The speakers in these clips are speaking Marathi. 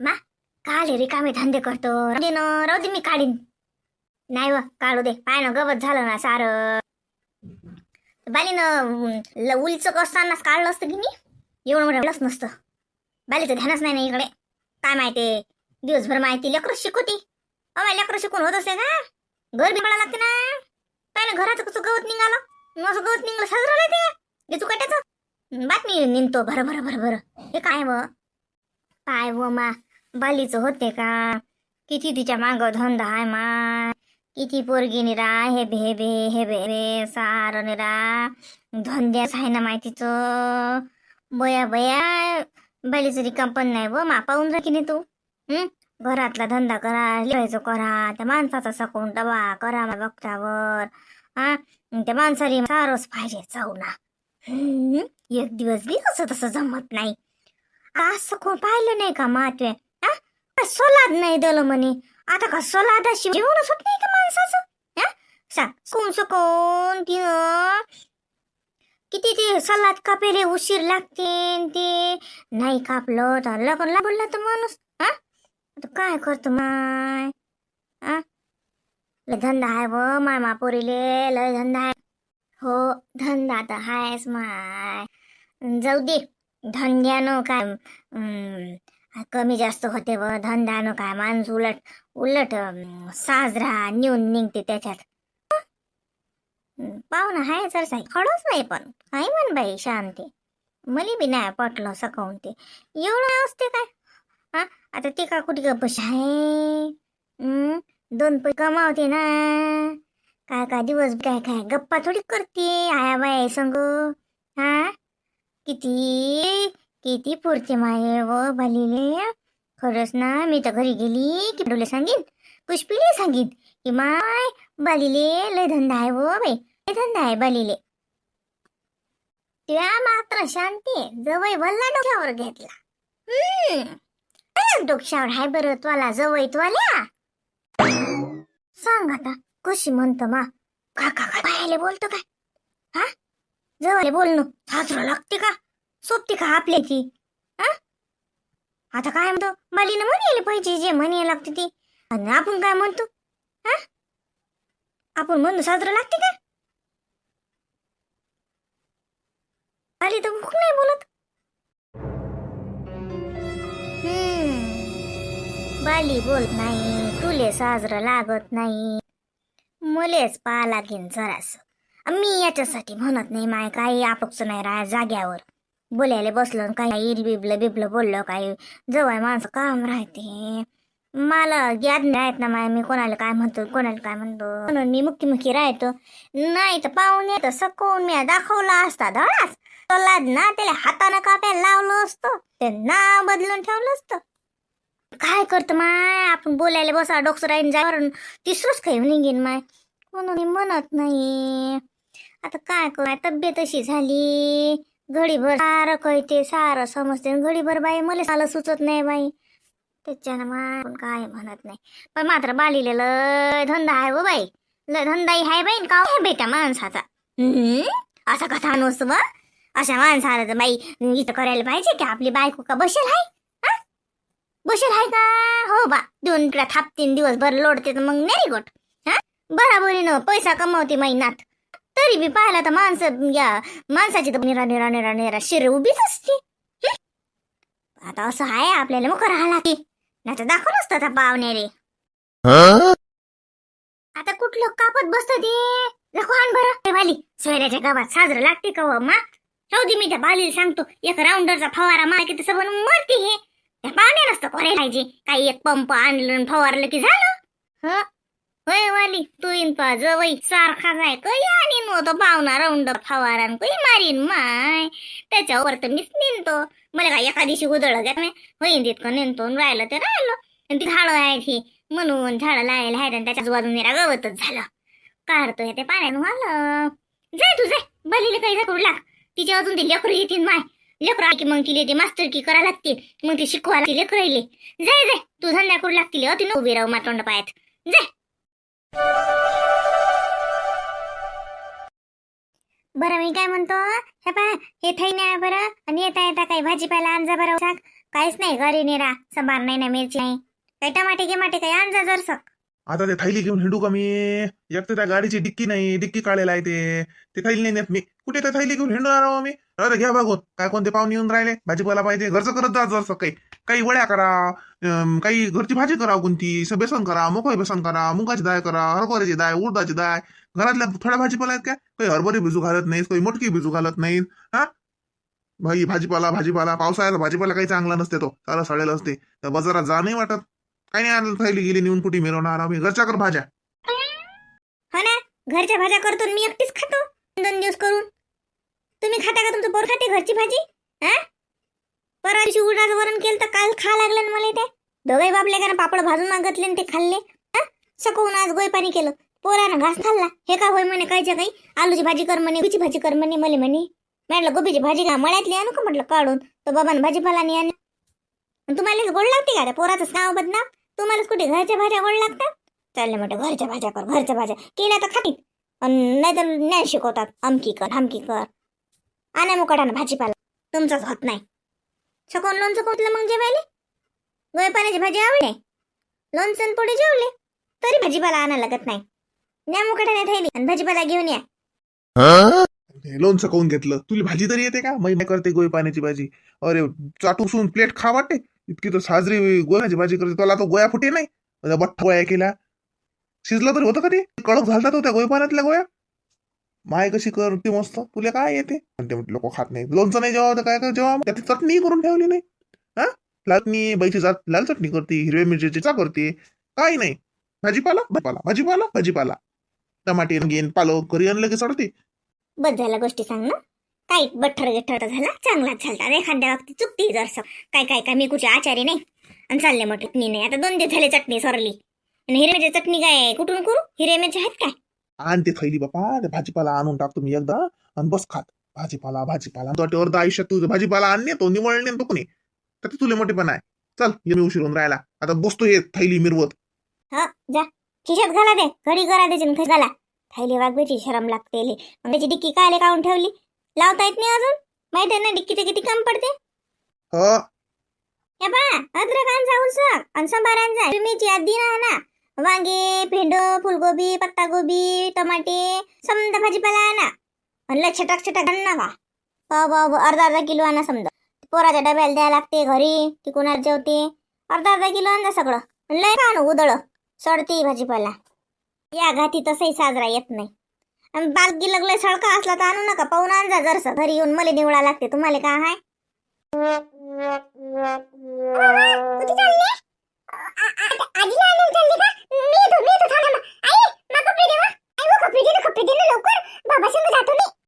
मा काल रिकामे धंदे करतो. राहू दे राहू दे मी काढीन. नाही व काढू दे. पाय ना गवत झालं ना सार. बालीनं उलचक असतानाच काढलं असतं की मी एवढं मोठं नसतं. बालीचं ध्यानच नाही ना इकडे. काय माहिती? दिवसभर माहिती लेकरं शिकवती. अमा लेकरं शिकून होत असते का घर बिघडा लागते ना? काय ना घराचं कसं गवत निघालं? असं गवत निघालं साजरं ते. हे चुकाट्याचं. बातमी निघतो. भर भर भर भर. हे काय व? काय व मा बालीचं होते का? किती तिच्या मागं धंदा आहे मा. किती पोरगी निरा हे बे हे बे हे बे रे सार निरा. धंद्याच आहे ना माहितीचं. बया बया बालीचं रिकाम पण नाही व मा पाहून जा की नाही तू. घरातला धंदा करा लिहायचं करा त्या माणसाचा सकून डबा करा मा बघतावर हा? त्या माणसाला सारच पाहिजे चावना ना. एक दिवस बी असं तसं जमत नाही. असं कोण पाहिलं नाही का मातवे सोलाद नाही दिलं म्हणे. आता का सोलादाशी जेवण होत नाही का माणसाचं? हा? सांग. कोण कोण तिनं किती ते सलाद कापेले उशीर लागते ते. नाही कापलं तर लगन बोलला तर माणूस. हा? काय करतो माय? हा? लय धंदा आहे व माय मापोरीले. लय धंदा आहे हो धंदा तर आहेच माय. जाऊ दे. धंद्यानं काय अं, कमी जास्त होते व न काय माणूस उलट उलट साजरा नेऊन निघते त्याच्यात. पाहुणा हाय सर साई खडच नाही पण काय म्हण बाई शांती. मले बी नाही पटलं सकाऊन ते. एवढं असते काय? हा आता ते का कुठे गप्पश आहे दोन पैसे कमावते ना. काय काय दिवस काय काय गप्पा थोडी करते आया बाय संग. हा? किती? किती पुरते माये व भलिले. खरंच ना मी तर घरी गेली की डोले सांगीन पुष्पीले सांगीन की माय बालीले लय धंदा आहे व बाई लय धंदा आहे बालीले त्या मात्र शांती जवळ भल्ला डोक्यावर घेतला. हम्म डोक्यावर हाय बरं त्वाला जवळ त्वाल्या? सांग आता कशी म्हणतो मा? का का का बायाले बोलतो काय? हा? जवळ बोलणं साजरं लागते का? सोबती का आपल्याची हा आता काय म्हणतो? बालीनं म्हणायला पाहिजे जे म्हणायला लागते ते. आणि आपण काय म्हणतो? हा आपण म्हणून साजरं लागते का? बाली तर भूक नाही बोलत? बाली बोलत नाही तुले साजरं लागत नाही. मलेच पाहा लागेन जरास. मी याच्यासाठी म्हणत नाही माय काही आपोक्ष नाही राहा जाग्यावर. बोलायला बसलो आणि काही बिबलं बिबलं बोललं काही जवळ माणसं काम राहते. मला याद नाही आहेत ना माय मी कोणाला काय म्हणतो कोणाला काय म्हणतो. म्हणून मी मुक्की मुक्की राहतो. नाही तर पाहुणे तर सकून मी दाखवला असता धडाच तोला ना त्याला हातानं काप्याला लावलं असतं. ते ना बदलून ठेवलं असतं. काय करतो माय? आपण बोलायला बसा डॉक्टर राहीन जावरून. तिसरंच काही निघेन माय. म्हणून म्हणत नाही. आता काय कर? तब्येत अशी झाली. घडीभर सारं कळते सारं समजते. आणि घडीभर बाई मला साला सुचत नाही बाई. त्याच्यानं माय काय म्हणत नाही. पण मात्र बालीले लय धंदा आहे व बाई. लय धंदाही आहे बाई का बेटा माणसाचा. हम्म? असा कथा नसतो व अशा माणसाला तर बाई इथं करायला पाहिजे की आपली बायको का बसेल हाय? हा? बसेल हाय का? हो बा. दोन इकडे थाप तीन दिवस भर लोडते तर मग नाही गोट. हा? बराबरीनं पैसा कमावते महिन्यात तरी बी पाहिला तर माणसं या माणसाची तर निरा निरा निरा निरा शिर उभीच असते? आता असं आहे आपल्याला मग राहा लागते नाही तर दाखवून असतं त्या पाहुण्यारे आता कुठलं कापत बसत ते? लखवान बरं. बाली सोयऱ्याच्या गावात साजरं लागते का हो मा? जाऊ दे मी त्या बालीला सांगतो. एक राऊंडरचा फवारा मार की तसं बनवून मरते हे. त्या पाहुण्या नसतं करायला पाहिजे. काही एक पंप आणलं आणि फवारलं की झालं. ह? होय वाली तू इन पा जवळ सारखा जाय. कही आणि तो पाहुणा राऊंड फवारान कही मारीन माय. त्याच्यावर तर मीच निनतो मला काय एका दिवशी उदळ घ्या नाही? होईन तितकं नेनतो राहिलं ते राहिलं. आणि ती झाडं आहेत ही. म्हणून झाडं लायला आहेत आणि त्याच्याच बाजून गवतच झालं. काढतोय ते पाण्यानं आलं जाय तू जाय. बलीला काही करू लाग. तिच्या अजून ते लेकरू येतील माय. लेकरं की मग तिले ते मास्तर की करा लागते मग ते शिकवा लागते लेकरं राहिले जाय जाय. तू धंदा करू लागतील. अति उभी राहू मातोंड पायात. जाय. बरं मी काय म्हणतो? हे पहा हे थैने ना बरं आणि येता येता काही भाजीपाला आणजा बरं सांग काहीच नाही घरी निरा संभार नाही ना मिरची नाही काही टमाटे गिमाटे काही आणजा जरसक. आता ते थैली घेऊन हिंडू का मी? एक तर त्या गाडीची डिक्की नाही डिक्की काढलेला आहे ते. ते थैली नाही नेत मी. कुठे त्या थैली घेऊन हिंडणार आहो मी? अरे घ्या बघून. काय कोणते पाहुणे येऊन राहिले? भाजीपाला पाहिजे. घरचं करत जा जरसं काही काही वड्या करा काही घरची भाजी करा कोणती. स- बेसन करा मोकळी बेसन करा मुगाची डाळ करा हरभऱ्याची डाळ उडदाची डाळ. घरातल्या थोड्या भाजीपाला आहेत काय काही हरभरी भिजू घालत नाहीत काही मोटकी भिजू घालत नाहीत. हा? भाई भाजीपाला भाजीपाला. पावसाळ्याचा भाजीपाला काही चांगला नसते तो. सारा सडेल असते. तर बाजारात जा नाही वाटत. काही नाही आणलं थैली गेली नेऊन कुठे मिरवणार आम्ही? घरच्या कर भाज्या. हो ना घरच्या भाज्या करतो आणि मी एकटीच खातो. दोन दिवस करून. तुम्ही खाता का तुमचं पोर खाते घरची भाजी? हा? परवा दिवशी उडाचं वरण केलं तर काल खा लागलं ना मला ते दोघे बापले कारण पापड भाजून मागतले आणि ते खाल्ले. हा? सकवून आज गोय पाणी केलं. पोरानं घास खाल्ला. हे का होय म्हणे कायच्या काही? आलूची भाजी कर म्हणे गुची भाजी कर म्हणे मले म्हणे. म्हटलं गोबीची भाजी का मळ्यातली आणू का? म्हटलं काढून. तर बाबान भाजीपाला नाही आणलं तुम्हाला गोड लागते का त्या पोराचंच नाव बदनाम. तुम्हालाच कुठे घरच्या भाज्या गोड लागतात? चालले म्हटलं घरच्या भाज्या कर घरच्या भाज्या. केल्या तर खातील. नाही तर नाही शिकवतात. अमकी कर हमकी कर. आणा मुकाटानं भाजीपाला. तुमचाच होत नाही. छकून लोणचं कोतलं मग जेवायले? गोय पाण्याची भाजी आवडे लोणचं पुढे जेवले? तरी भाजीपाला आणा लागत नाही. न्या मुकाटाने थैली. आणि भाजीपाला घेऊन या. लोणचं खाऊन घेतलं. तुला भाजी तरी येते का? मै मै करते गोळी पाण्याची भाजी. अरे चाटूसून प्लेट खा वाटते इतकी तर साजरी गोळ्याची भाजी करते. त्याला तो गोया फुटे नाही. बठ्ठा गोया केला शिजलं तरी होतं का ते? कडक झालता तो त्या गोळी पाण्यातल्या गोया माय कशी करते मस्त. तुला काय येते? म्हणते लोक खात नाही लोणचं नाही जेव्हा तर काय काय जेव्हा त्याची चटणी करून ठेवली नाही. हा? लाटणी बैची जात लाल चटणी करते हिरव्या मिरचीची चा करते. काही नाही. भाजीपाला? भाजीपाला. भाजीपाला. भाजीपाला. टमाटे घेन पालक घरी आणलं की चढते बस झाल्या गोष्टी सांग ना. काही बठ्ठर गिठ्ठर झाला? चांगलाच झालता. एखाद्या बाबतीत चुकती जरसं. काय काय काय मी कुठे आचारी नाही. आणि चालले मग चटणी नाही आता दोन दिवस झाले चटणी सरली. आणि हिरव्याची चटणी काय कुठून करू? हिरव्या मिरच्या आहेत काय? आण ते थैली बापा ते भाजीपाला आणून टाकतो मी एकदा आणि बस खात. भाजीपाला भाजीपाला. तो तर आयुष्यात तुझं भाजीपाला आणणे तो निवळ नेन तो कोणी तर तुले मोठेपणा आहे. चल ये मी उशीर होऊन राहिला. आता बसतो हे थैली मिरवत. हा जा. खिशात घाला दे घडी करा खिश घाला. थैली वागवायची शरम लागते. मग त्याची डिक्की कायले काढून ठेवली? लावता येत नाही अजून? माहिती आहे ना डिक्कीचे किती काम पडते? ह. उसक आणि तुम्हीची आधी ना ना? वांगे भेंडो फुलगोबी पत्तागोबी टमाटे समजा भाजीपाला आणा म्हणलं छटाक छटाक आण ना का हो अर्धा अर्धा किलो आणा समजा पोराच्या डब्याला द्यायला लागते घरी ती कोणाला जेवते. अर्धा अर्धा किलो आणजा सगळं. लय का आणू उदळ. सडते भाजीपाला. या घाती तसंही साजरा येत नाही. आणि बालकी लागलं सळका असला तर आणू नका पाहून आणजा जरसं. घरी येऊन मला निवडा लागते तुम्हाला काय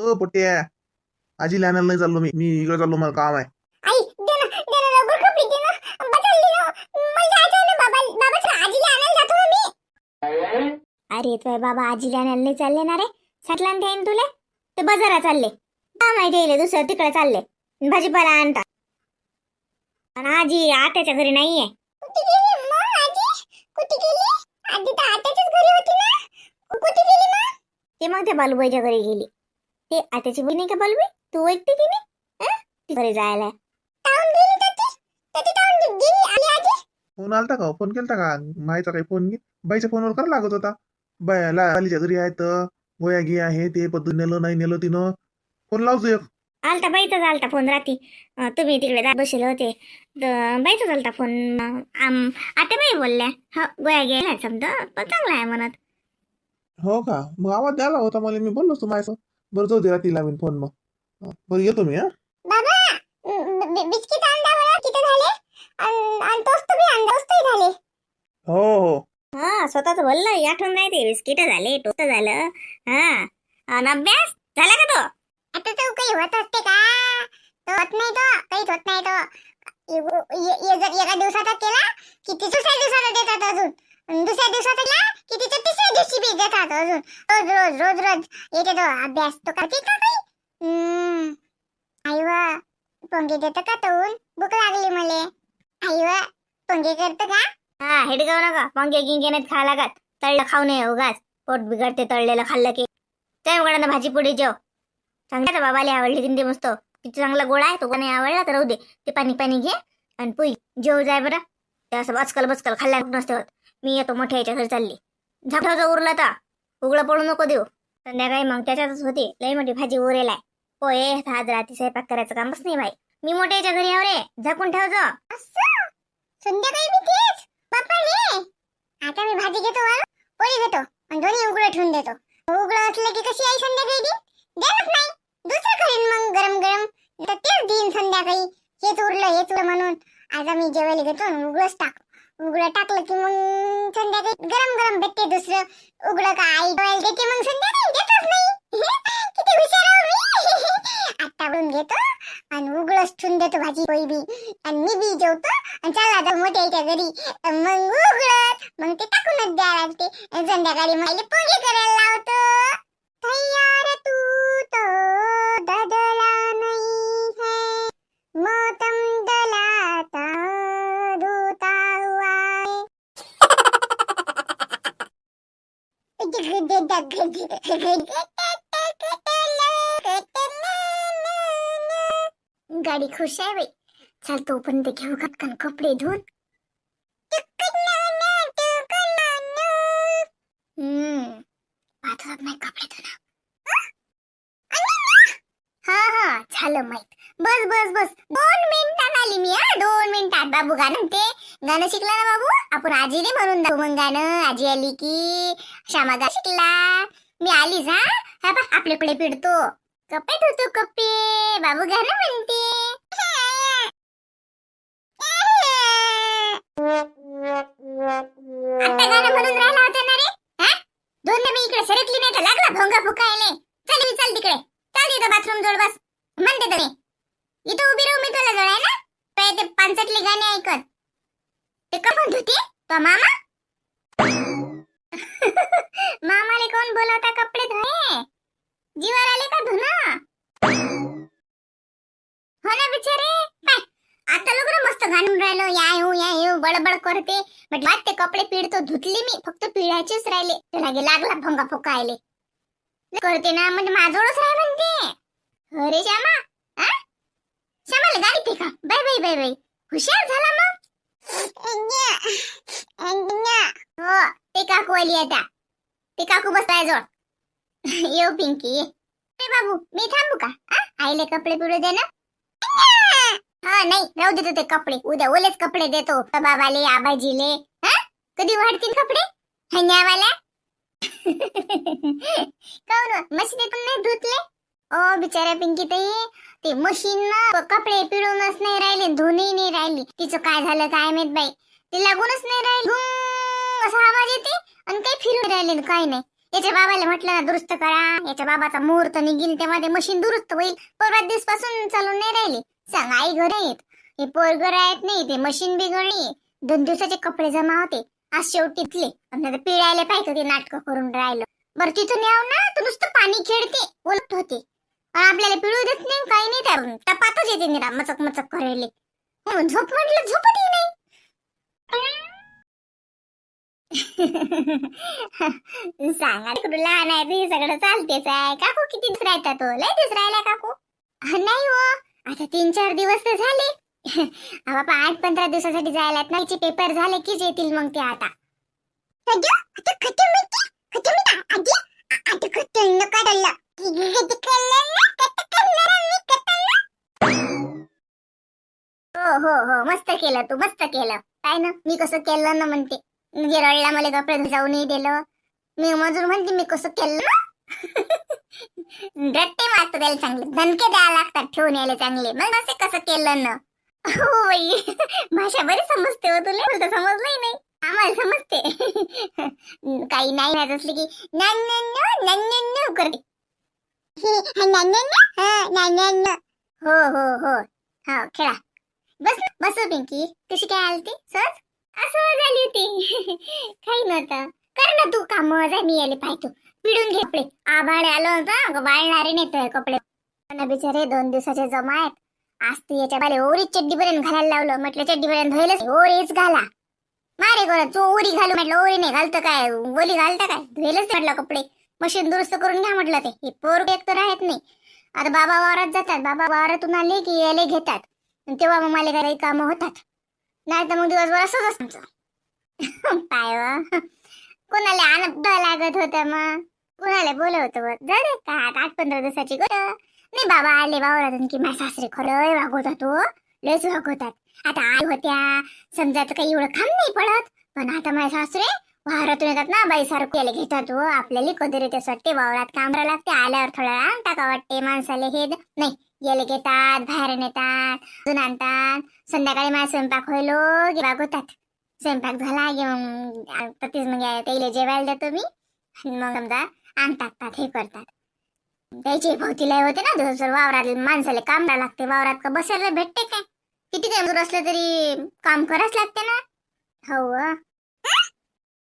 अ पोट्या. आजी आणायला नाही चाललो मी. मी इकडे चाललो मला काम आहे आई दे ना दे ना लवकर कपडे दे ना बदलली ना मला जायचं ना बाबा बाबा आजीला आणायला जातो ना मी अरे तुझे बाबा. आजीला नाही चालले ना रे? साठला ठेन तुले? ते बाजारात चालले. का माहिती येईल दुसरं तिकडे चालले. भाजीपाला आणतात. आणि आजी आत्याच्या घरी नाहीये. कुठे गेली मग आजी? कुठे गेली? आजी तर आत्याच्याच घरी होती ना? कुठे गेली मग? ते मग त्या बालूबाईच्या घरी गेली. ते आत्याची बहीण आहे का बालूबाई? तू ऐकते की नाही हं? ती घरी जायला. टाऊन गेली तर ती? तर ती टाऊन गेली आली आजी? फोन आलता का फोन केलता का? मायचा काही फोन बाईच्या फोनवर करा लागत होता. बाय लालीच्या घरी आहेत गोया घे आहे ते पद्धत नेलं नाही नेलं तिनं. फोन लावतो एक. आलता बाईचाच आलता फोन रात्री. अं, तुम्ही तिकडे दार बसले होते. तर बाईचाच आलता फोन. आम आता बाई बोलल्या हो गोया गेला समजा पण चांगला आहे म्हणत. हो का? मग आवाज द्यायला होता मला मी बोललो तू माझं बरं जाऊ दे रात्री लावीन फोन मग. हं, बरं येतो मी हा. बाबा बिस्किट आणता बरं किती झाले? आणि टोस्ट बी आणता झाले. हो हो. हा स्वतःच बोललं ठेवून नाही ते बिस्किट झाले टोस्ट झालं. हा. अन अभ्यास झाला का तो? आता तो काही होत असते का? तो होत नाही तो. काहीच होत नाही तो. ये- ये- ये जर एका दिवसाचा केला की ते दुसऱ्या दिवसाचा देतात अजून. दुसऱ्या दिवसात केला की तिच्या तिसऱ्या दिवशी बी देतात अजून. रोज रोज रोज रोज. येते तो. अभ्यास तो करते का काही हम्म. आई व पोंगे देतं का तवून भूक लागली मले. आई व पोंगे करतं का? हा हेड जाऊ नका. पोंगे गिंगे नाही खा लागत. तळलं खाऊ नये उगाच. पोट बिघडते तळलेलं खाल्लं की. त्या भाजी पुढे जेव. चांगल्या तर बाबाला आवडली किंदी मस्त. किती चांगला गोळा आहे तो का नाही आवडला तर राहू दे. ते पाणी पाणी घे आणि पुई. जेव जाय बरं. ते असं बचकल बचकल खाल्ल्या नसते होत. मी येतो मोठ्या याच्या घरी चालली. झापठाचा उरला ता उघडं पडू नको देऊ. संध्याकाळी मग त्याच्यातच होती. लई मोठी भाजी उरेलाय. आहे पोहे आज रात्री स्वयंपाक करायचं कामच नाही बाई. मी मोठ्या याच्या घरी आव रे. झाकून ठेवतो संध्याकाळी मी ये. आता मी भाजी घेतो वा पोळी घेतो आणि दोन्ही उघडं ठेवून देतो. उघडं असलं की कशी आई संध्याकाळी देईन? देणार नाही. दुसरं करीन मग गरम गरम. तर तेच देईन संध्याकाळी. हेच उरलं हेच उरलं म्हणून. आता मी जेवायला घेतो उघडच टाक. उघडं टाकलं की मग संध्याकाळी गरम गरम भेटते दुसरं. उघडं का आई जेवायला देते मग संध्याकाळी? देतच नाही. मी घेतो आणि उघडच ठेवून देतो भाजी कोई बी. आणि मी बी जेवतो आणि चला जाऊ मोठ्याच्या घरी. मग उघडत मग ते टाकूनच द्या लागते. संध्याकाळी मला पोहे करायला लावतो. तयार तू तो. बदला नाही है. मौसम दलाता धोता हुआ गाडी खुश आहे बाई. चल ते घेऊ घटकन कपडे धुवून नाही कपडे धुणं. हा हा. झालं माहीत. बस बस बस. दोन मिनिटात आली मी हा. दोन मिनिटात. बाबू गाणं ते गाणं शिकला ना बाबू? आपण आजीने म्हणून दाखवू मग गाणं. आजी आली की श्यामा गा शिकला. मी आलीच हा. हा पा पिडतो. कपे धुतो कपे बाबू गाणं म्हणते. आता गाणं म्हणून राहिला होता ना रे? हा? दोन मी इकडे सरकली नाही तर लागला भोंगा फुकायले. चल मी चल तिकडे. चल इथं बाथरूम जोड बस. म्हणते तुम्ही इथं उभी राहू मी तुला जोडाय ना? पहिले ते पानसटले गाणे ऐकत. ते का धुते? तो मामा? मामाले कोण बोलवता कपडे धुये जीवार आले का धुना हो ना बिचारे. काय? आता लोक मस्त घालून राहिलो. या येऊ या येऊ बडबड करते. म्हटलं ते कपडे पिळतो धुतले मी. फक्त पिळायचेच राहिले. ते लागे लागला भंगा फुकायले करते ना म्हणजे माझोडच राह म्हणते. अरे श्यामा हा श्यामाला गाडी ते का बाय बाय बाय बाय हुशार झाला मग. हो ते काकू आली आता. ते काकू बसलाय जोड येऊ पिंकी. ए बाबू मी थांबू का? आईले कपडे पिळू दे ना. हा नाही राहू देतो ते कपडे. उद्या ओलेच कपडे देतो. बाबाले आबाजीले. हा? कधी वाढतील कपडे? हन्यावाल्या काऊन? मशीनीतून नाही धुतले? ओ बिचाऱ्या पिंकी ताई ते मशीन कपडे पिळूनच नाही राहिले धुणेही नाही राहिली. तिचं काय झालं काय माहीत बाई. ते लागूनच नाही राहिली. घुंग असा आवाज येते आणि काही फिरून राहिले काय नाही. याच्या बाबाला म्हटलं ना दुरुस्त करा. याच्या बाबाचा मुहूर्त निघेल तेव्हा ते मशीन दुरुस्त होईल. परवा दिवसपासून चालून नाही राहिली. सांग आई घर आहेत. हे पोरगर आहेत नाही ते मशीन बिघडली. दोन दिवसाचे कपडे जमा होते. आज शेवटीतले पिळायला पाहिजे ते नाटक करून राहिलं. बरं तिथून याव ना तर नुसतं पाणी खेळते. ओलत होते. आपल्याला पिळू देत नाही काही नाही त्या तपातच येते निरा मचक मचक करेले हो, झोप म्हटलं झोपत नाही. सांगा तिकडून लहान आहे ते सगळं चालतेच आहे. काकू किती दिवस राहता तो? लय दिवस राहिला काकू. नाही हो. आता तीन चार दिवस तर झाले. बाबा आठ पंधरा दिवसासाठी जायला ना तिचे पेपर झाले कीच येतील मग ते आता. हो हो हो. मस्त केलं तू मस्त केलं. काय ना मी कसं केलं ना म्हणते. म्हणजे रडला मला कपडे जाऊनही दिलं. मी मजूर म्हणते मी कसं केलं? रट्टे मारतो त्याला चांगले. धनके द्यायला लागतात ठेवून यायला चांगले. मग असे कसं केलं ना? हो बाई भाषा बरी समजते हो तुला. मला समजलंही नाही. आम्हाला समजते. काही नाही राहत असले की नन्नन्नो, नन्नन्नो करते. हो हो हो हो खेळा. बस बस हो पिंकी. कशी काय आलती? सहज? असं झाली होती. काही नव्हतं. कर ना तू काम जा मी आले पाहतो. पिडून घे कपडे. आभाळ आलो होता वाळणारे नेतोय कपडे. पण बिचारे दोन दिवसाचे जमा आहेत. आज तू याच्या बाले ओरीच चड्डी पर्यंत घालायला लावलं. म्हटलं चड्डी पर्यंत धुयलच ओरीच घाला. मारे गोरा तू ओरी घालू म्हटलं ओरी नाही घालतं काय? ओली घालतं काय? धुयलच म्हटलं कपडे. मशीन दुरुस्त करून घ्या म्हटलं ते. हे पोर एक तर आहेत नाही. आता बाबा वावरात जातात. बाबा वावरातून आले की याले घेतात. तेव्हा मग मला काही कामं होतात. नाही तर मग दिवसभर असंच तुमचं काय व? कोणाला आनंद लागत होता मग. कोणाला बोलवत व? का आठ पंधरा दिवसाची गोष्ट. नाही बाबा आले बावरातून की माझ्या सासरे खरं वागवतात हो. लयच वागवतात. आता आई होत्या. समजा तर काही एवढं खाम नाही पडत. पण आता माझ्या सासरे वावरातून येतात ना बाई सारखं याला घेतात हो. आपल्याला कधी ते वाटते वावरात काम लागते. आल्यावर थोडा टाका वाटते माणसाला. हे नाही गेले घेतात बाहेर नेतात अजून आणतात संध्याकाळी माझा स्वयंपाक होईल हो, होतात स्वयंपाक झाला की मग ततीच मग त्याला जेवायला देतो मी मग समजा आणतात टाकतात हे करतात त्याची भोवतीला होते ना दिवसभर वावरात माणसाला काम लागते वावरात का बसायला भेटते काय किती काय मजूर असलं तरी काम करावंच लागते ना हो व.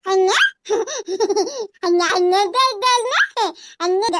अन्या अन्या अन्या दे दे ना अन्या